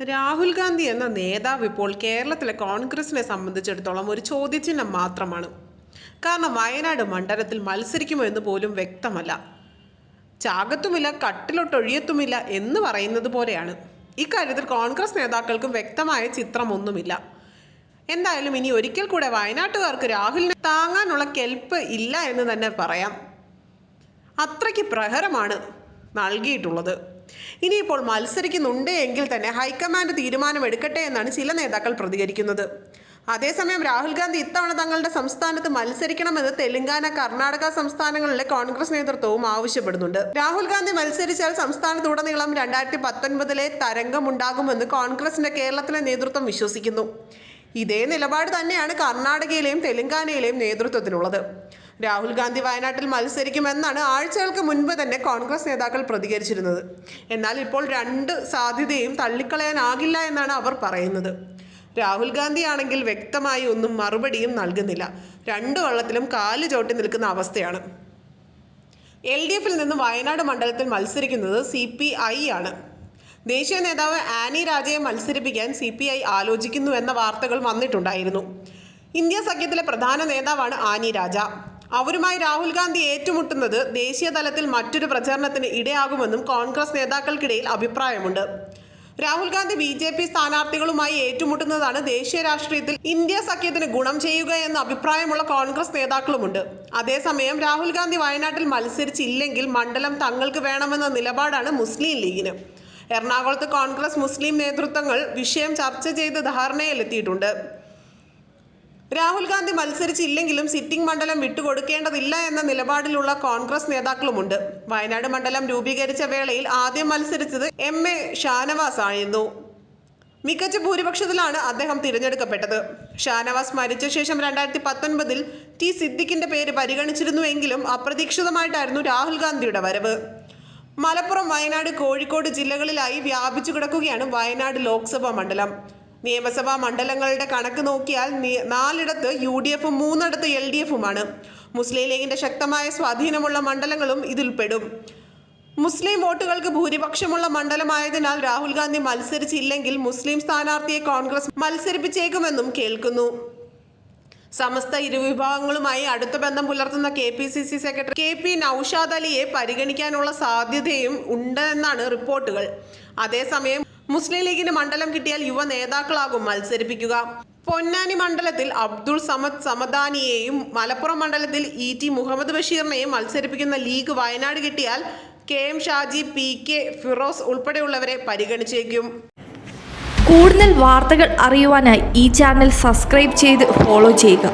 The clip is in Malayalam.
രാഹുൽ ഗാന്ധി എന്ന നേതാവ് ഇപ്പോൾ കേരളത്തിലെ കോൺഗ്രസിനെ സംബന്ധിച്ചിടത്തോളം ഒരു ചോദ്യചിഹ്നം മാത്രമാണ്. കാരണം വയനാട് മണ്ഡലത്തിൽ മത്സരിക്കുമോ എന്ന് പോലും വ്യക്തമല്ല. ചാകത്തുമില്ല കട്ടിലൊട്ടൊഴിയത്തുമില്ല എന്ന് പറയുന്നത് പോലെയാണ്. ഇക്കാര്യത്തിൽ കോൺഗ്രസ് നേതാക്കൾക്കും വ്യക്തമായ ചിത്രമൊന്നുമില്ല. എന്തായാലും ഇനി ഒരിക്കൽ കൂടെ വയനാട്ടുകാർക്ക് രാഹുലിനെ താങ്ങാനുള്ള കെൽപ്പ് ഇല്ല എന്ന് തന്നെ പറയാം. അത്രയ്ക്ക് പ്രഹരമാണ് നൽകിയിട്ടുള്ളത്. ഇനിയിപ്പോൾ മത്സരിക്കുന്നുണ്ട് എങ്കിൽ തന്നെ ഹൈക്കമാൻഡ് തീരുമാനമെടുക്കട്ടെ എന്നാണ് ചില നേതാക്കൾ പ്രതികരിക്കുന്നത്. അതേസമയം രാഹുൽ ഗാന്ധി ഇത്തവണ തങ്ങളുടെ സംസ്ഥാനത്ത് മത്സരിക്കണമെന്ന് തെലങ്കാന കർണാടക സംസ്ഥാനങ്ങളിലെ കോൺഗ്രസ് നേതൃത്വവും ആവശ്യപ്പെടുന്നുണ്ട്. രാഹുൽ ഗാന്ധി മത്സരിച്ചാൽ സംസ്ഥാനത്തുടനീളം രണ്ടായിരത്തി പത്തൊൻപതിലെ തരംഗമുണ്ടാകുമെന്ന് കോൺഗ്രസിന്റെ കേരളത്തിലെ നേതൃത്വം വിശ്വസിക്കുന്നു. ഇതേ നിലപാട് തന്നെയാണ് കർണാടകയിലെയും തെലങ്കാനയിലെയും നേതൃത്വത്തിനുള്ളത്. രാഹുൽ ഗാന്ധി വയനാട്ടിൽ മത്സരിക്കുമെന്നാണ് ആഴ്ചകൾക്ക് മുൻപ് തന്നെ കോൺഗ്രസ് നേതാക്കൾ പ്രതികരിച്ചിരുന്നത്. എന്നാൽ ഇപ്പോൾ രണ്ട് സാധ്യതയും തള്ളിക്കളയാനാകില്ല എന്നാണ് അവർ പറയുന്നത്. രാഹുൽ ഗാന്ധി ആണെങ്കിൽ വ്യക്തമായി ഒന്നും മറുപടിയും നൽകുന്നില്ല. രണ്ടു വള്ളത്തിലും കാൽ ചോട്ടി നിൽക്കുന്ന അവസ്ഥയാണ്. എൽ ഡി എഫിൽ നിന്ന് വയനാട് മണ്ഡലത്തിൽ മത്സരിക്കുന്നത് സി പി ഐ ആണ്. ദേശീയ നേതാവ് ആനി രാജയെ മത്സരിപ്പിക്കാൻ സി പി ഐ ആലോചിക്കുന്നു എന്ന വാർത്തകൾ വന്നിട്ടുണ്ടായിരുന്നു. ഇന്ത്യ സഖ്യത്തിലെ പ്രധാന നേതാവാണ് ആനി രാജ. അവരുമായി രാഹുൽ ഗാന്ധി ഏറ്റുമുട്ടുന്നത് ദേശീയ തലത്തിൽ മറ്റൊരു പ്രചരണത്തിന് ഇടയാകുമെന്നും കോൺഗ്രസ് നേതാക്കൾക്കിടയിൽ അഭിപ്രായമുണ്ട്. Rahul Gandhi B J P സ്ഥാനാർത്ഥികളുമായി ഏറ്റുമുട്ടുന്നതാണ് ദേശീയ രാഷ്ട്രീയത്തിൽ ഇന്ത്യ സഖ്യത്തിന് ഗുണം ചെയ്യുക എന്ന അഭിപ്രായമുള്ള കോൺഗ്രസ് നേതാക്കളുമുണ്ട്. അതേസമയം രാഹുൽ ഗാന്ധി വയനാട്ടിൽ മത്സരിച്ചില്ലെങ്കിൽ മണ്ഡലം തങ്ങൾക്ക് വേണമെന്ന നിലപാടാണ് മുസ്ലിം ലീഗിന്. എറണാകുളത്ത് കോൺഗ്രസ് മുസ്ലിം നേതൃത്വങ്ങൾ വിഷയം ചർച്ച ചെയ്ത് ധാരണയിലെത്തിയിട്ടുണ്ട്. രാഹുൽ ഗാന്ധി മത്സരിച്ചില്ലെങ്കിലും സിറ്റിംഗ് മണ്ഡലം വിട്ടുകൊടുക്കേണ്ടതില്ല എന്ന നിലപാടിലുള്ള കോൺഗ്രസ് നേതാക്കളുമുണ്ട്. വയനാട് മണ്ഡലം രൂപീകരിച്ച വേളയിൽ ആദ്യം മത്സരിച്ചത് എം എ ഷാനവാസ് ആയിരുന്നു. മികച്ച ഭൂരിപക്ഷത്തിലാണ് അദ്ദേഹം തിരഞ്ഞെടുക്കപ്പെട്ടത്. ഷാനവാസ് മരിച്ച ശേഷം രണ്ടായിരത്തി പത്തൊൻപതിൽ ടി സിദ്ദിഖിന്റെ പേര് പരിഗണിച്ചിരുന്നുവെങ്കിലും അപ്രതീക്ഷിതമായിട്ടായിരുന്നു രാഹുൽ ഗാന്ധിയുടെ വരവ്. മലപ്പുറം വയനാട് കോഴിക്കോട് ജില്ലകളിലായി വ്യാപിച്ചു കിടക്കുകയാണ് വയനാട് ലോക്സഭാ മണ്ഡലം. നിയമസഭാ മണ്ഡലങ്ങളുടെ കണക്ക് നോക്കിയാൽ നാലിടത്ത് യു ഡി എഫും മൂന്നിടത്ത് എൽ ഡി എഫുമാണ്. മുസ്ലിം ലീഗിന്റെ ശക്തമായ സ്വാധീനമുള്ള മണ്ഡലങ്ങളും ഇതിൽപ്പെടും. മുസ്ലിം വോട്ടുകൾക്ക് ഭൂരിപക്ഷമുള്ള മണ്ഡലമായതിനാൽ രാഹുൽ ഗാന്ധി മത്സരിച്ചില്ലെങ്കിൽ മുസ്ലിം സ്ഥാനാർത്ഥിയെ കോൺഗ്രസ് മത്സരിപ്പിച്ചേക്കുമെന്നും കേൾക്കുന്നു. സമസ്ത ഇരുവിഭാഗങ്ങളുമായി അടുത്ത ബന്ധം പുലർത്തുന്ന K P C C secretary K P Noushad അലിയെ പരിഗണിക്കാനുള്ള സാധ്യതയും ഉണ്ടെന്നാണ് റിപ്പോർട്ടുകൾ. അതേസമയം മുസ്ലിം ലീഗിന് മണ്ഡലം കിട്ടിയാൽ യുവ നേതാക്കളാകും മത്സരിപ്പിക്കുക. പൊന്നാനി മണ്ഡലത്തിൽ അബ്ദുൾ സമദ് സമദാനിയെയും മലപ്പുറം മണ്ഡലത്തിൽ ഇ ടി മുഹമ്മദ് ബഷീറിനെയും മത്സരിപ്പിക്കുന്ന ലീഗ് വയനാട് കിട്ടിയാൽ K M Shaji P K Firos ഉൾപ്പെടെയുള്ളവരെ പരിഗണിച്ചേക്കും. കൂടുതൽ വാർത്തകൾ അറിയുവാനായി ഈ ചാനൽ സബ്സ്ക്രൈബ് ചെയ്ത് ഫോളോ ചെയ്യുക.